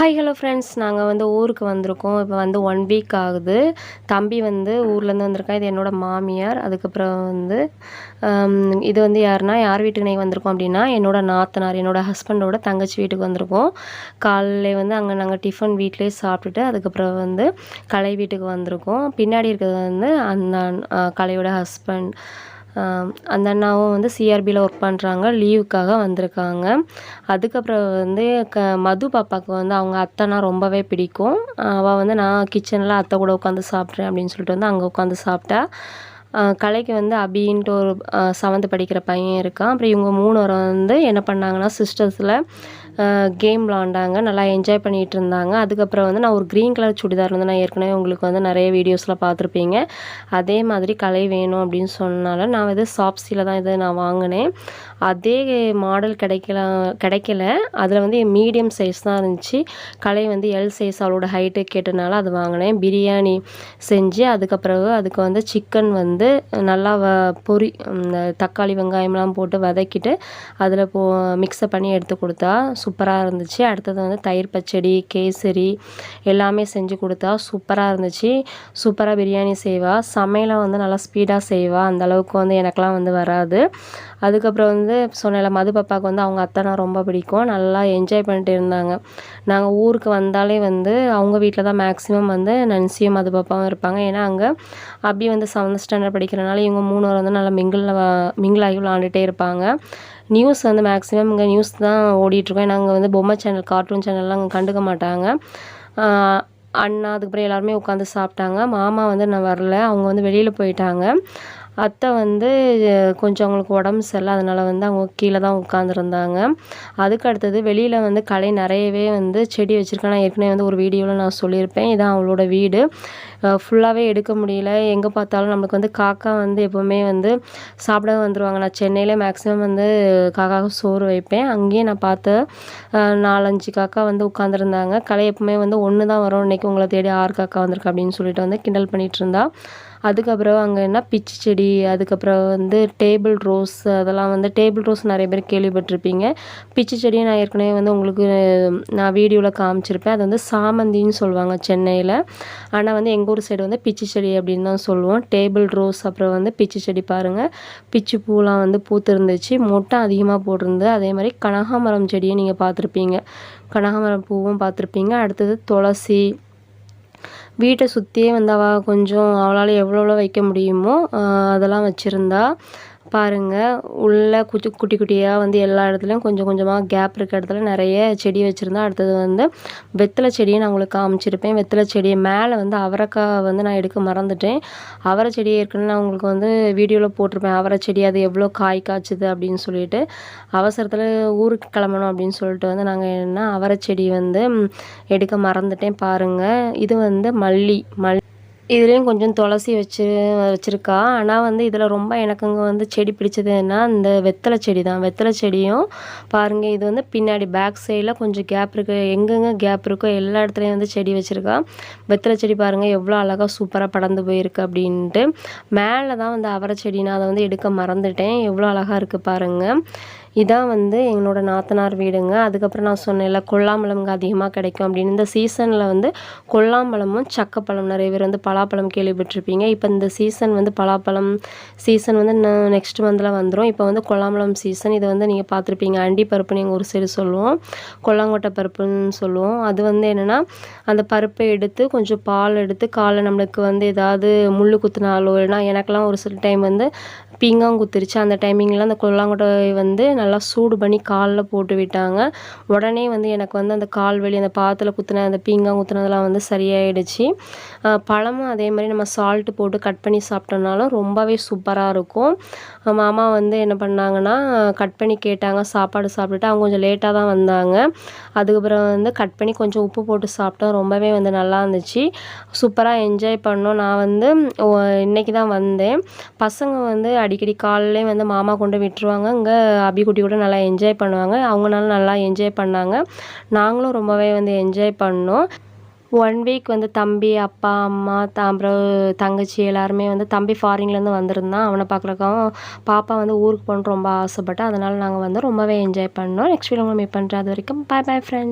Hi hello friends நாங்கள் வந்து ஊருக்கு வந்திருக்கோம். இப்போ வந்து ஒன் வீக் ஆகுது. தம்பி வந்து ஊர்லேருந்து வந்திருக்கான் இது என்னோடய மாமியார். அதுக்கப்புறம் வந்து இது வந்து யாருன்னா யார் வீட்டுக்கு நீங்கள் வந்திருக்கோம் அப்படின்னா என்னோடய நாத்தனார் என்னோடய ஹஸ்பண்டோட தங்கச்சி வீட்டுக்கு வந்திருக்கோம். காலையில் வந்து அங்கே நாங்கள் டிஃபன் வீட்லேயே சாப்பிட்டுட்டு அதுக்கப்புறம் வந்து கலை வீட்டுக்கு வந்திருக்கோம். பின்னாடி இருக்கிறது வந்து அந்த கலையோட ஹஸ்பண்ட் அந்த அண்ணாவும் வந்து சிஆர்பியில் ஒர்க் பண்ணுறாங்க லீவுக்காக வந்திருக்காங்க. அதுக்கப்புறம் வந்து க மது பாப்பாவுக்கு வந்து அவங்க அத்தைனா ரொம்பவே பிடிக்கும். அவள் வந்து நான் கிச்சனில் அத்தை கூட உட்காந்து சாப்பிட்றேன் அப்படின்னு சொல்லிட்டு வந்து அங்கே உட்காந்து சாப்பிட்டா கலைக்கு வந்து அபின்ட்டு ஒரு செவன்த்து படிக்கிற பையன் இருக்கான். அப்புறம் இவங்க மூணு வரம் வந்து என்ன பண்ணாங்கன்னா சிஸ்டர்ஸில் கேம் விளாண்டாங்க. நல்லா என்ஜாய் பண்ணிகிட்டு இருந்தாங்க. அதுக்கப்புறம் வந்து நான் ஒரு க்ரீன் கலர் சுடிதார் வந்து நான் ஏற்கனவே உங்களுக்கு வந்து நிறைய வீடியோஸில் பார்த்துருப்பீங்க. அதே மாதிரி கலை வேணும் அப்படின்னு சொன்னால நான் இது சாப்ஸியில் தான் இதை நான் வாங்கினேன். அதே மாடல் கிடைக்கல கிடைக்கல. அதில் வந்து மீடியம் சைஸ் தான் இருந்துச்சு. கலை வந்து எல் சைஸ் அவளோட ஹைட்டு கேட்டனால அது வாங்கினேன். பிரியாணி செஞ்சு அதுக்கப்புறம் அதுக்கு வந்து சிக்கன் வந்து நல்லா வ பொரி இந்த தக்காளி வெங்காயம்லாம் போட்டு வதக்கிட்டு அதில் போ மிக்ஸை பண்ணி எடுத்து கொடுத்தா சூப்பராக இருந்துச்சு. அடுத்தது வந்து தயிர் பச்சடி கேசரி எல்லாமே செஞ்சு கொடுத்தா சூப்பராக இருந்துச்சு. சூப்பராக பிரியாணி செய்வாள் சமையலை வந்து நல்லா ஸ்பீடாக செய்வாள் அந்தளவுக்கு வந்து எனக்கெலாம் வந்து வராது. அதுக்கப்புறம் வந்து சொன்னேன்ல மது பாப்பாவுக்கு வந்து அவங்க அத்தைனா ரொம்ப பிடிக்கும். நல்லா என்ஜாய் பண்ணிட்டு இருந்தாங்க. நாங்கள் ஊருக்கு வந்தாலே வந்து அவங்க வீட்டில் தான் மேக்ஸிமம் வந்து நன்சியும் மது பாப்பாவும் இருப்பாங்க. ஏன்னா அங்கே அப்படி வந்து செவன்த் ஸ்டாண்டர்ட் படிக்கிறனால இவங்க மூணு வந்து நல்லா மிங்கிள் மிங்கிளாகி விளாண்டுட்டே இருப்பாங்க. நியூஸ் வந்து மேக்ஸிமம் இங்கே நியூஸ் தான் ஓடிட்டுருக்கோம். ஏன்னா அங்கே வந்து பொம்மை சேனல் கார்ட்டூன் சேனல்லாம் அங்கே கண்டுக்க மாட்டாங்க. அண்ணா அதுக்கப்புறம் எல்லாருமே உட்காந்து சாப்பிட்டாங்க. மாமா வந்து நான் வரல. அவங்க வந்து வெளியில் போயிட்டாங்க. அத்தை வந்து கொஞ்சம் அவங்களுக்கு உடம்பு சரியில்லை அதனால் வந்து அவங்க கீழே தான் உட்காந்துருந்தாங்க அதுக்கு அடுத்தது வெளியில் வந்து கலை நிறையவே வந்து செடி வச்சுருக்கேன் நான் ஏற்கனவே வந்து ஒரு வீடியோவில் நான் சொல்லியிருப்பேன். இதான் அவளோட வீடு. ஃபுல்லாகவே எடுக்க முடியல. எங்கே பார்த்தாலும் நம்மளுக்கு வந்து காக்கா வந்து எப்போவுமே வந்து சாப்பிட வந்துடுவாங்க நான் சென்னையில் மேக்ஸிமம் வந்து காக்காவுக்கு சோறு வைப்பேன். அங்கேயே நான் பார்த்து நாலஞ்சு காக்கா வந்து உட்காந்துருந்தாங்க கலை எப்போவுமே வந்து ஒன்று தான் வரும். இன்றைக்கி உங்களை தேடி ஆறு காக்கா வந்திருக்கு அப்படின்னு சொல்லிட்டு வந்து கிண்டல் பண்ணிகிட்டு இருந்தா. அதுக்கப்புறம் அங்கே என்ன பிச்சு செடி அதுக்கப்புறம் வந்து டேபிள் ரோஸ் அதெல்லாம் வந்து டேபிள் ரோஸ் நிறைய பேர் கேள்விப்பட்டிருப்பீங்க. பிச்சு செடியை நான் ஏற்கனவே வந்து உங்களுக்கு நான் வீடியோவில் காமிச்சிருப்பேன். அது வந்து சாமந்தின்னு சொல்லுவாங்க சென்னையில். ஆனால் வந்து எங்கள் ஊர் சைடு வந்து பிச்சு செடி அப்படின்னு தான் சொல்லுவோம். டேபிள் ரோஸ் அப்புறம் வந்து பிச்சு செடி பாருங்கள் பிச்சு பூலாம் வந்து பூத்துருந்துச்சு. மொட்டை அதிகமாக போட்டிருந்தது. அதே மாதிரி கனகாமரம் செடியை நீங்கள் பார்த்துருப்பீங்க. கனகாமரம் பூவும் பார்த்துருப்பீங்க. அடுத்தது துளசி வீட்டை சுற்றியே வந்து அவள் கொஞ்சம் அவளால் எவ்வளோ எவ்வளோ வைக்க முடியுமோ அதெல்லாம் வச்சுருந்தா பாருங்கள் உள்ளே குச்சி குட்டி குட்டியாக வந்து எல்லா இடத்துலையும் கொஞ்சம் கொஞ்சமாக கேப் இருக்க இடத்துல நிறைய செடி வச்சுருந்தா அடுத்தது வந்து வெத்தலை செடியை நான் உங்களுக்கு காமிச்சிருப்பேன். வெத்தலை செடியை மேலே வந்து அவரைக்காய் வந்து நான் எடுக்க மறந்துட்டேன். அவரை செடி ஏற்கனவே நான் உங்களுக்கு வந்து வீடியோவில் போட்டிருப்பேன். அவரை செடி அது எவ்வளோ காய் காய்ச்சுது அப்படின்னு சொல்லிட்டு. அவசரத்தில் ஊருக்கு கிளம்பணும் அப்படின்னு சொல்லிட்டு வந்து நாங்கள் என்ன அவரை செடி வந்து எடுக்க மறந்துட்டேன் பாருங்கள் இது வந்து மல்லி மல் இதுலேயும் கொஞ்சம் துளசி வச்சு வச்சுருக்கா. ஆனால் வந்து இதில் ரொம்ப எனக்கு இங்கே வந்து செடி பிடிச்சது என்ன இந்த வெத்தலை செடி தான் வெத்தலை செடியும் பாருங்கள் இது வந்து பின்னாடி பேக் சைடில் கொஞ்சம் கேப் இருக்குது எங்கெங்கே கேப் இருக்கோ எல்லா இடத்துலையும் வந்து செடி வச்சுருக்கா. வெத்தலை செடி பாருங்கள் எவ்வளோ அழகாக சூப்பராக படர்ந்து போயிருக்கு அப்படின்ட்டு. மேலே தான் வந்து அவரை செடி நான் அதை வந்து எடுக்க மறந்துட்டேன். எவ்வளோ அழகாக இருக்குது பாருங்கள் இதான் வந்து எங்களோட நாத்தனார் வீடுங்க. அதுக்கப்புறம் நான் சொன்னேன்ல கொல்லாம்பழம்ங்க அதிகமாக கிடைக்கும் அப்படின்னு. இந்த சீசனில் வந்து கொல்லாம்பழமும் சக்கப்பழம் நிறைய பேர் வந்து பலாப்பழம் கேள்விப்பட்டிருப்பீங்க. இப்போ இந்த சீசன் வந்து பலாப்பழம் சீசன் வந்து நெக்ஸ்ட் மந்தில் வந்துடும் இப்போ வந்து கொல்லாம்பழம் சீசன். இதை வந்து நீங்கள் பார்த்துருப்பீங்க. அண்டி பருப்புன்னு எங்கள் ஒரு சைடு சொல்லுவோம். கொல்லாங்கொட்டை பருப்புன்னு சொல்லுவோம். அது வந்து என்னென்னா அந்த பருப்பை எடுத்து கொஞ்சம் பால் எடுத்து காலை நம்மளுக்கு வந்து ஏதாவது முள் குத்துனாலோ இல்லைனா எனக்கெல்லாம் ஒரு சில டைம் வந்து பீங்காங் குத்துருச்சு. அந்த டைமிங்கில் அந்த கொல்லாங்கொட்டை வந்து நல்லா சூடு பண்ணி காலில் போட்டு விட்டாங்க. உடனே வந்து எனக்கு வந்து அந்த கால் வலி அந்த பாத்தில் குத்துன அந்த பீங்காங் குத்துனதெல்லாம் வந்து சரியாயிடுச்சு. பழமும் அதே மாதிரி நம்ம சால்ட்டு போட்டு கட் பண்ணி சாப்பிட்டோம்னாலும் ரொம்பவே சூப்பராக இருக்கும். மாமா வந்து என்ன பண்ணாங்கன்னா கட் பண்ணி கேட்டாங்க சாப்பாடு சாப்பிட்டுட்டு அவங்க கொஞ்சம் லேட்டாக தான் வந்தாங்க. அதுக்கப்புறம் வந்து கட் பண்ணி கொஞ்சம் உப்பு போட்டு சாப்பிட்டோம். ரொம்பவே வந்து நல்லா இருந்துச்சு. சூப்பராக என்ஜாய் பண்ணோம். நான் வந்து இன்றைக்கி தான் வந்தேன். பசங்க வந்து அடிக்கடி காலையிலே வந்து மாமா கொண்டு விட்டுருவாங்க. இங்கே அபி குட்டி கூட நல்லா என்ஜாய் பண்ணுவாங்க. அவங்களால நல்லா என்ஜாய் பண்ணாங்க. நாங்களும் ரொம்பவே வந்து என்ஜாய் பண்ணோம். ஒன் வீக் வந்து தம்பி அப்பா அம்மா அப்புறம் தங்கச்சி எல்லாருமே வந்து தம்பி ஃபாரின்லேருந்து வந்திருந்தான். அவனை பார்க்குறக்காவும் பாப்பா வந்து ஊருக்கு போகணுன்னு ரொம்ப ஆசைப்பட்டேன் அதனால் நாங்கள் வந்து ரொம்பவே என்ஜாய் பண்ணோம். நெக்ஸ்ட் வீடியோ மீட் பண்ணுறேன் அது வரைக்கும் பாய் பாய் ஃப்ரெண்ட்